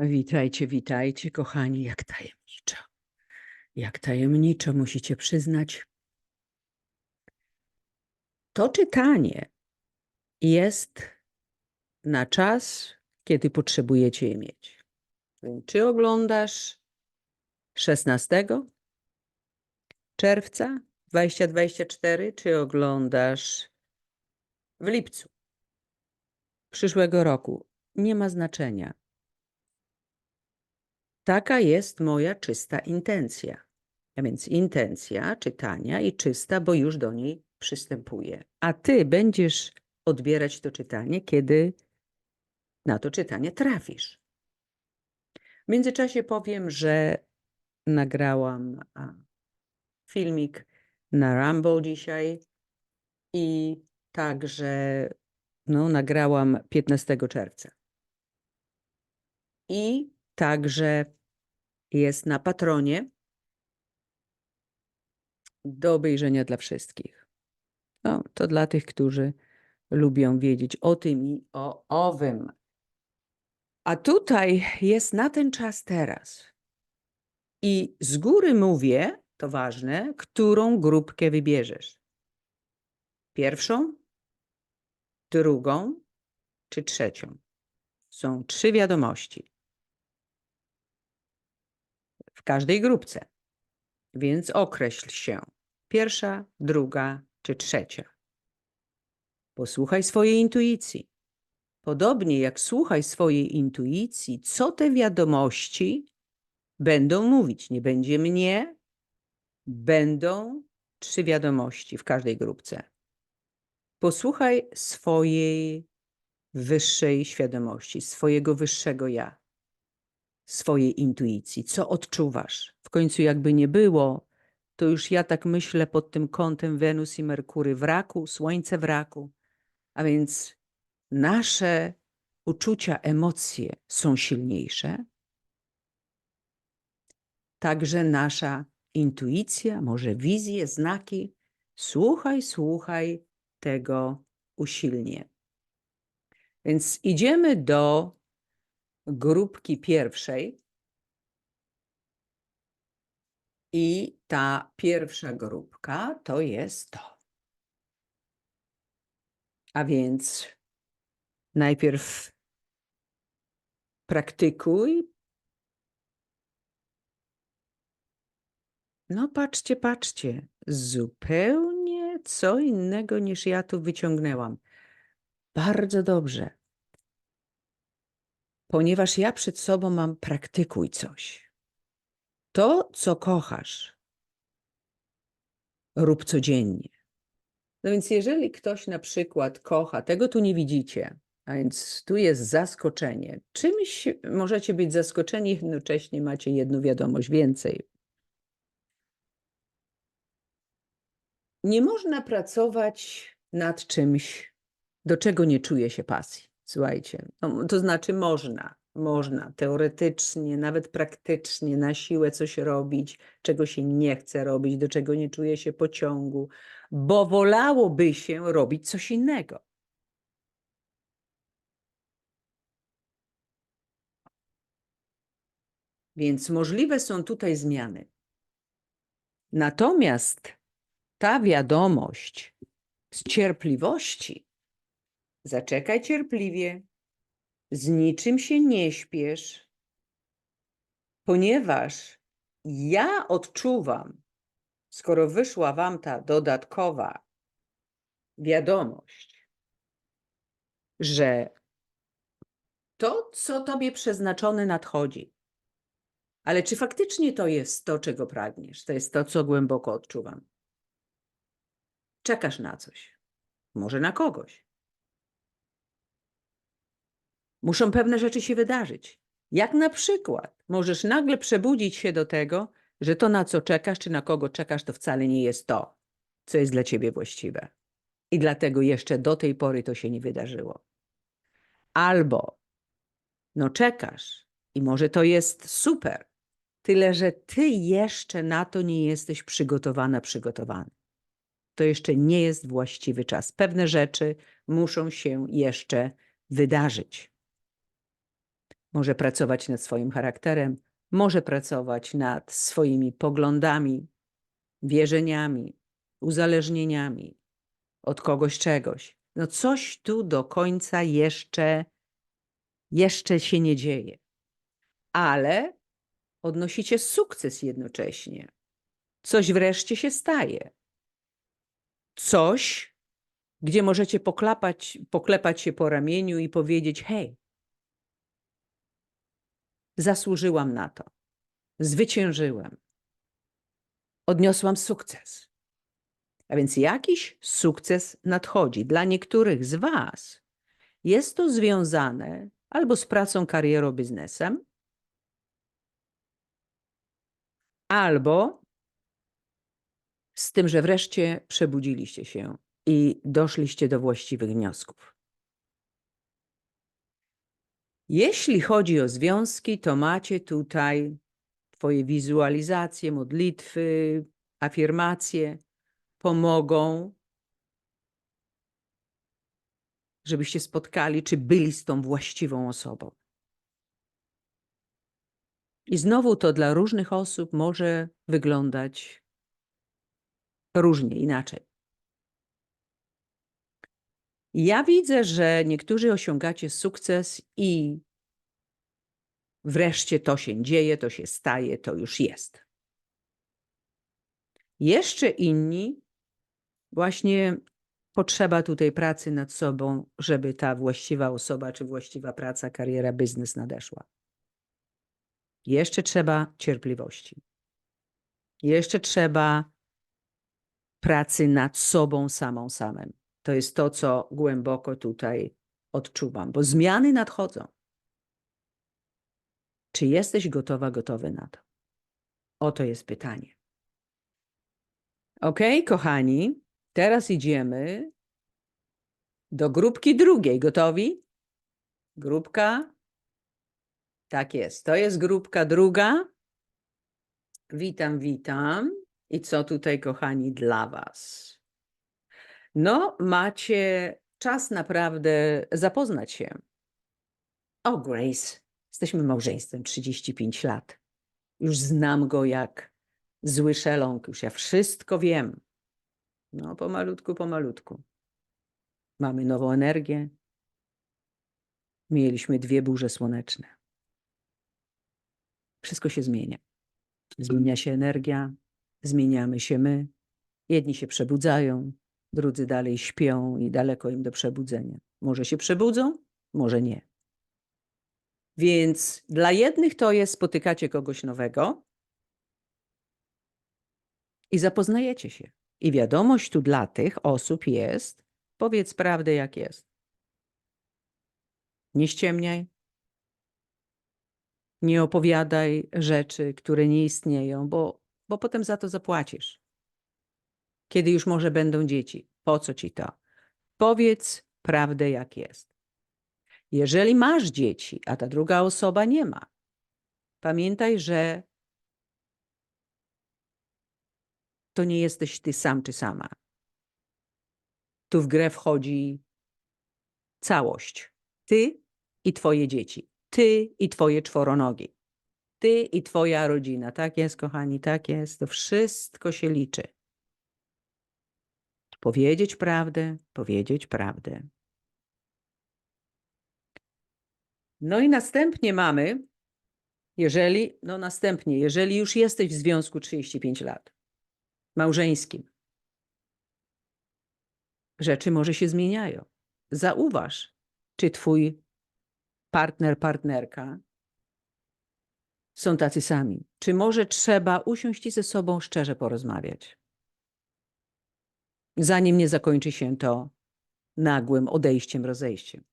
Witajcie, witajcie, kochani, jak tajemniczo. Jak tajemniczo musicie przyznać. To czytanie jest na czas, kiedy potrzebujecie je mieć. Czy oglądasz 16 czerwca 2024, czy oglądasz w lipcu przyszłego roku? Nie ma znaczenia. Taka jest moja czysta intencja. A więc intencja czytania i czysta, bo już do niej przystępuję. A ty będziesz odbierać to czytanie, kiedy na to czytanie trafisz. W międzyczasie powiem, że nagrałam filmik na Rumble dzisiaj i także no, nagrałam 15 czerwca. I także jest na Patronie do obejrzenia dla wszystkich. No, to dla tych, którzy lubią wiedzieć o tym i o owym. A tutaj jest na ten czas teraz. I z góry mówię, to ważne, którą grupkę wybierzesz. Pierwszą, drugą czy trzecią. Są trzy wiadomości każdej grupce. Więc określ się. Pierwsza, druga czy trzecia. Posłuchaj swojej intuicji. Podobnie jak słuchaj swojej intuicji, co te wiadomości będą mówić. Nie będzie mnie, będą trzy wiadomości w każdej grupce. Posłuchaj swojej wyższej świadomości, swojego wyższego ja swojej intuicji, co odczuwasz. W końcu, jakby nie było, to już ja tak myślę pod tym kątem Wenus i Merkury w raku, Słońce w raku. A więc nasze uczucia, emocje są silniejsze. Także nasza intuicja, może wizje, znaki. Słuchaj, słuchaj tego usilnie. Więc idziemy do grupki pierwszej. I ta pierwsza grupka to jest to. A więc najpierw praktykuj. No, patrzcie, patrzcie, zupełnie co innego niż ja tu wyciągnęłam. Bardzo dobrze ponieważ ja przed sobą mam praktykuj coś. To, co kochasz, rób codziennie. No więc jeżeli ktoś na przykład kocha, tego tu nie widzicie, a więc tu jest zaskoczenie. Czymś możecie być zaskoczeni, jednocześnie macie jedną wiadomość więcej. Nie można pracować nad czymś, do czego nie czuje się pasji. Słuchajcie, no, to znaczy można, można teoretycznie, nawet praktycznie na siłę coś robić, czego się nie chce robić, do czego nie czuje się pociągu, bo wolałoby się robić coś innego. Więc możliwe są tutaj zmiany. Natomiast ta wiadomość z cierpliwości Zaczekaj cierpliwie, z niczym się nie śpiesz, ponieważ ja odczuwam, skoro wyszła Wam ta dodatkowa wiadomość, że to, co Tobie przeznaczone, nadchodzi. Ale czy faktycznie to jest to, czego pragniesz? To jest to, co głęboko odczuwam. Czekasz na coś, może na kogoś. Muszą pewne rzeczy się wydarzyć. Jak na przykład możesz nagle przebudzić się do tego, że to, na co czekasz, czy na kogo czekasz, to wcale nie jest to, co jest dla ciebie właściwe. I dlatego jeszcze do tej pory to się nie wydarzyło. Albo, no czekasz i może to jest super, tyle że ty jeszcze na to nie jesteś przygotowana, przygotowany. To jeszcze nie jest właściwy czas. Pewne rzeczy muszą się jeszcze wydarzyć Może pracować nad swoim charakterem, może pracować nad swoimi poglądami, wierzeniami, uzależnieniami od kogoś czegoś. No coś tu do końca jeszcze, jeszcze się nie dzieje. Ale odnosicie sukces jednocześnie. Coś wreszcie się staje. Coś, gdzie możecie poklapać, poklepać się po ramieniu i powiedzieć: Hej, zasłużyłam na to, zwyciężyłem, odniosłam sukces. A więc jakiś sukces nadchodzi. Dla niektórych z Was jest to związane albo z pracą, karierą, biznesem, albo z tym, że wreszcie przebudziliście się i doszliście do właściwych wniosków. Jeśli chodzi o związki, to macie tutaj Twoje wizualizacje, modlitwy, afirmacje pomogą, żebyście spotkali, czy byli z tą właściwą osobą. I znowu to dla różnych osób może wyglądać różnie, inaczej. Ja widzę, że niektórzy osiągacie sukces i wreszcie to się dzieje, to się staje, to już jest. Jeszcze inni, właśnie potrzeba tutaj pracy nad sobą, żeby ta właściwa osoba, czy właściwa praca, kariera, biznes nadeszła. Jeszcze trzeba cierpliwości. Jeszcze trzeba pracy nad sobą samą samym. To jest to, co głęboko tutaj odczuwam, bo zmiany nadchodzą. Czy jesteś gotowa, gotowy na to? Oto jest pytanie. Ok, kochani, teraz idziemy do grupki drugiej. Gotowi? Grupka. Tak jest. To jest grupka druga. Witam, witam. I co tutaj, kochani, dla Was? No, macie czas naprawdę zapoznać się. O, Grace, jesteśmy małżeństwem 35 lat. Już znam go jak zły szeląg, już ja wszystko wiem. No, pomalutku, pomalutku. Mamy nową energię. Mieliśmy dwie burze słoneczne. Wszystko się zmienia. Zmienia się energia, zmieniamy się my. Jedni się przebudzają, drudzy dalej śpią i daleko im do przebudzenia. Może się przebudzą, może nie. Więc dla jednych to jest spotykacie kogoś nowego i zapoznajecie się. I wiadomość tu dla tych osób jest: powiedz prawdę, jak jest. Nie ściemniaj. Nie opowiadaj rzeczy, które nie istnieją, bo, bo potem za to zapłacisz kiedy już może będą dzieci. Po co ci to? Powiedz prawdę, jak jest. Jeżeli masz dzieci, a ta druga osoba nie ma, pamiętaj, że to nie jesteś ty sam czy sama. Tu w grę wchodzi całość. Ty i twoje dzieci. Ty i twoje czworonogi. Ty i twoja rodzina. Tak jest, kochani, tak jest. To wszystko się liczy. Powiedzieć prawdę, powiedzieć prawdę. No i następnie mamy, jeżeli, no następnie, jeżeli już jesteś w związku 35 lat, małżeńskim, rzeczy może się zmieniają. Zauważ, czy twój partner, partnerka są tacy sami. Czy może trzeba usiąść i ze sobą szczerze porozmawiać zanim nie zakończy się to nagłym odejściem, rozejściem.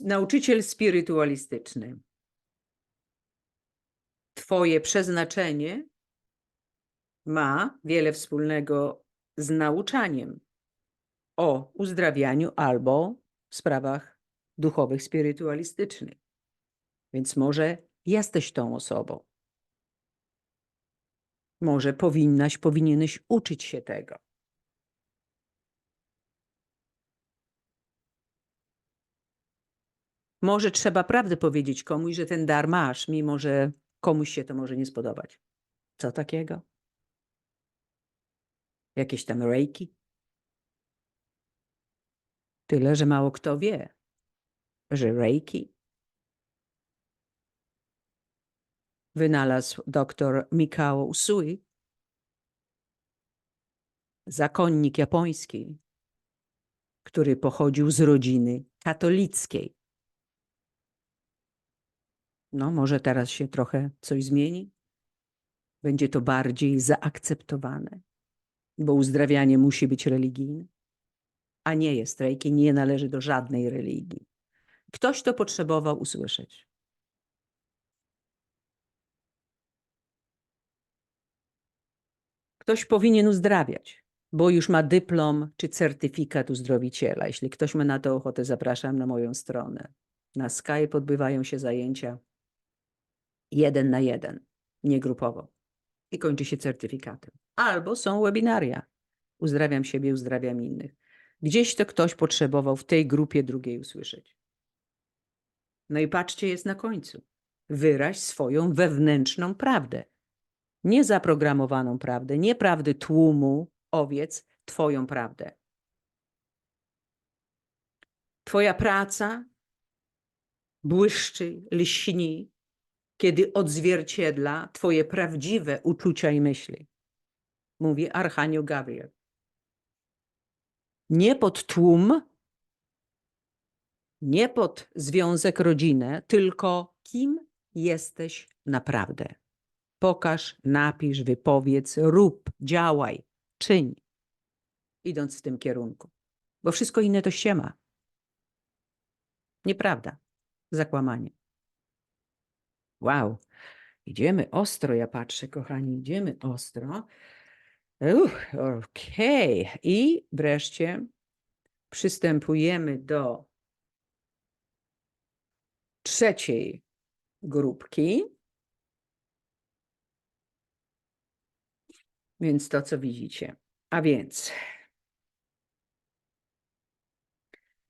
Nauczyciel spirytualistyczny. Twoje przeznaczenie ma wiele wspólnego z nauczaniem o uzdrawianiu albo w sprawach duchowych, spirytualistycznych. Więc może jesteś tą osobą. Może powinnaś, powinieneś uczyć się tego. Może trzeba prawdę powiedzieć komuś, że ten dar masz, mimo że komuś się to może nie spodobać. Co takiego? Jakieś tam reiki? Tyle, że mało kto wie, że reiki wynalazł dr Mikao Usui, zakonnik japoński, który pochodził z rodziny katolickiej. No, może teraz się trochę coś zmieni. Będzie to bardziej zaakceptowane, bo uzdrawianie musi być religijne, a nie jest reiki, nie należy do żadnej religii. Ktoś to potrzebował usłyszeć. Ktoś powinien uzdrawiać, bo już ma dyplom czy certyfikat uzdrowiciela. Jeśli ktoś ma na to ochotę, zapraszam na moją stronę. Na Skype odbywają się zajęcia jeden na jeden, nie grupowo. I kończy się certyfikatem. Albo są webinaria. Uzdrawiam siebie, uzdrawiam innych. Gdzieś to ktoś potrzebował w tej grupie drugiej usłyszeć. No i patrzcie, jest na końcu. Wyraź swoją wewnętrzną prawdę. Nie zaprogramowaną prawdę, nie prawdy tłumu owiec, Twoją prawdę. Twoja praca błyszczy, lśni, kiedy odzwierciedla Twoje prawdziwe uczucia i myśli. Mówi Archanioł Gabriel. Nie pod tłum, nie pod związek rodzinę, tylko kim jesteś naprawdę. Pokaż, napisz, wypowiedz, rób, działaj, czyń, idąc w tym kierunku. Bo wszystko inne to ściema. Nieprawda. Zakłamanie. Wow. Idziemy ostro, ja patrzę, kochani, idziemy ostro. Uch, Okej. I wreszcie przystępujemy do trzeciej grupki. Więc to, co widzicie. A więc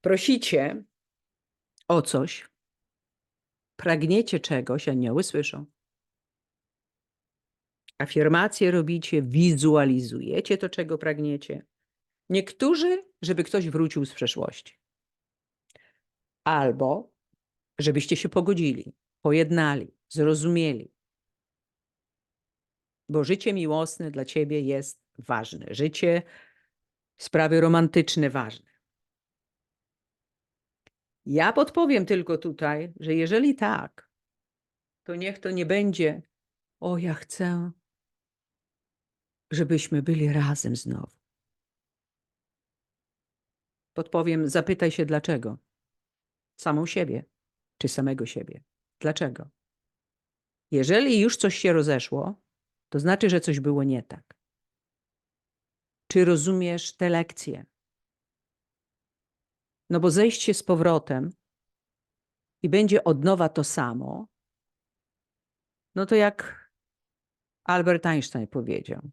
prosicie o coś, pragniecie czegoś, anioły słyszą. Afirmacje robicie, wizualizujecie to, czego pragniecie. Niektórzy, żeby ktoś wrócił z przeszłości. Albo żebyście się pogodzili, pojednali, zrozumieli. Bo życie miłosne dla ciebie jest ważne. Życie, sprawy romantyczne ważne. Ja podpowiem tylko tutaj, że jeżeli tak, to niech to nie będzie, o ja chcę, żebyśmy byli razem znowu. Podpowiem, zapytaj się dlaczego. Samą siebie, czy samego siebie. Dlaczego? Jeżeli już coś się rozeszło, to znaczy, że coś było nie tak. Czy rozumiesz te lekcje? No bo zejście z powrotem i będzie od nowa to samo, no to jak Albert Einstein powiedział,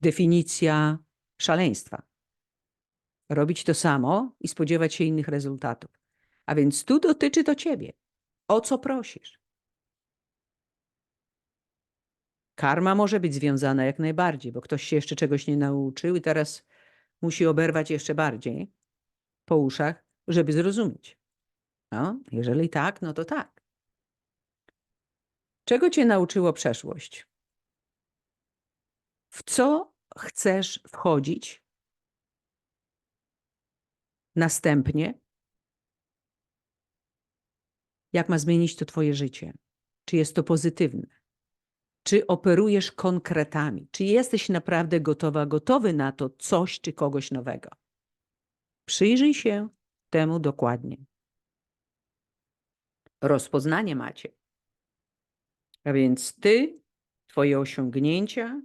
definicja szaleństwa. Robić to samo i spodziewać się innych rezultatów. A więc tu dotyczy to ciebie. O co prosisz? Karma może być związana jak najbardziej, bo ktoś się jeszcze czegoś nie nauczył i teraz musi oberwać jeszcze bardziej po uszach, żeby zrozumieć. No, jeżeli tak, no to tak. Czego cię nauczyło przeszłość? W co chcesz wchodzić następnie? Jak ma zmienić to twoje życie? Czy jest to pozytywne? Czy operujesz konkretami? Czy jesteś naprawdę gotowa, gotowy na to coś czy kogoś nowego? Przyjrzyj się temu dokładnie. Rozpoznanie macie. A więc ty, twoje osiągnięcia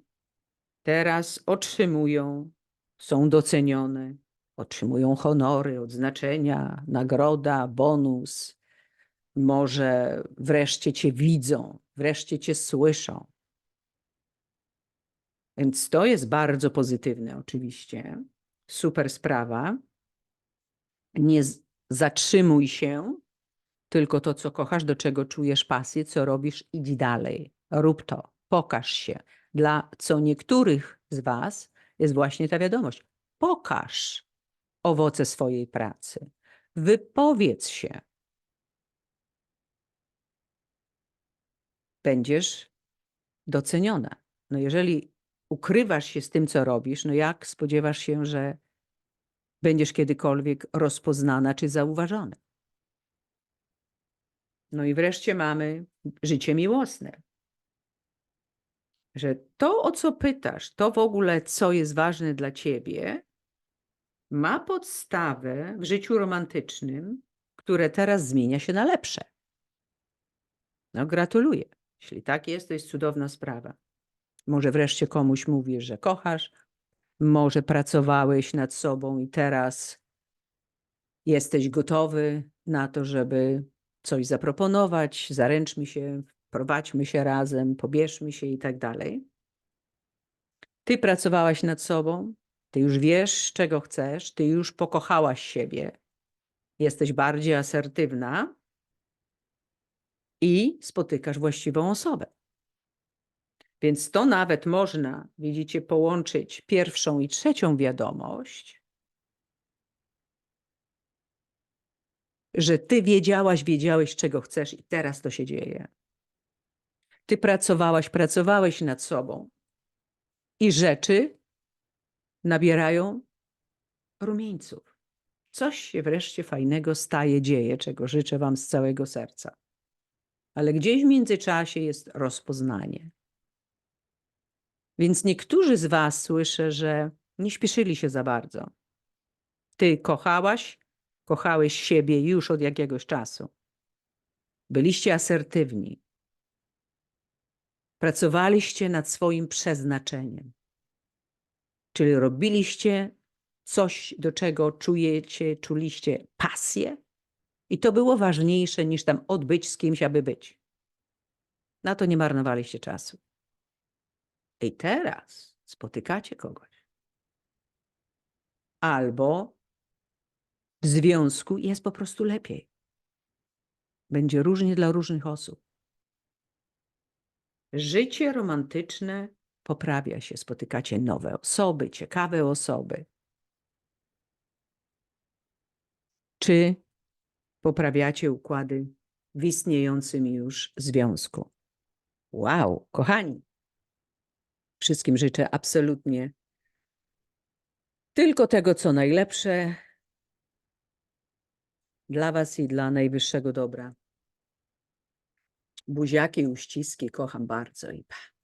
teraz otrzymują, są docenione, otrzymują honory, odznaczenia, nagroda, bonus. Może wreszcie cię widzą, wreszcie cię słyszą. Więc to jest bardzo pozytywne, oczywiście. Super sprawa. Nie, zatrzymuj się, tylko to, co kochasz, do czego czujesz pasję, co robisz, idź dalej. Rób to, pokaż się. Dla co niektórych z Was jest właśnie ta wiadomość. Pokaż owoce swojej pracy. Wypowiedz się. Będziesz doceniona. No jeżeli ukrywasz się z tym, co robisz, no jak spodziewasz się, że będziesz kiedykolwiek rozpoznana czy zauważona? No i wreszcie mamy życie miłosne. Że to, o co pytasz, to w ogóle, co jest ważne dla ciebie, ma podstawę w życiu romantycznym, które teraz zmienia się na lepsze. No, gratuluję. Jeśli tak jest, to jest cudowna sprawa. Może wreszcie komuś mówisz, że kochasz, może pracowałeś nad sobą i teraz jesteś gotowy na to, żeby coś zaproponować, zaręczmy się, prowadźmy się razem, pobierzmy się i tak dalej. Ty pracowałaś nad sobą, ty już wiesz, czego chcesz, ty już pokochałaś siebie, jesteś bardziej asertywna i spotykasz właściwą osobę. Więc to nawet można, widzicie, połączyć pierwszą i trzecią wiadomość, że ty wiedziałaś, wiedziałeś, czego chcesz i teraz to się dzieje. Ty pracowałaś, pracowałeś nad sobą i rzeczy nabierają rumieńców. Coś się wreszcie fajnego staje, dzieje, czego życzę Wam z całego serca. Ale gdzieś w międzyczasie jest rozpoznanie. Więc niektórzy z Was słyszę, że nie śpieszyli się za bardzo. Ty kochałaś, kochałeś siebie już od jakiegoś czasu. Byliście asertywni. Pracowaliście nad swoim przeznaczeniem. Czyli robiliście coś, do czego czujecie, czuliście pasję, i to było ważniejsze niż tam odbyć z kimś, aby być. Na to nie marnowaliście czasu. I teraz spotykacie kogoś. Albo w związku jest po prostu lepiej. Będzie różnie dla różnych osób. Życie romantyczne poprawia się, spotykacie nowe osoby, ciekawe osoby. Czy poprawiacie układy w istniejącym już związku? Wow, kochani, wszystkim życzę absolutnie tylko tego, co najlepsze dla Was i dla najwyższego dobra. Buziaki, uściski, kocham bardzo i pa.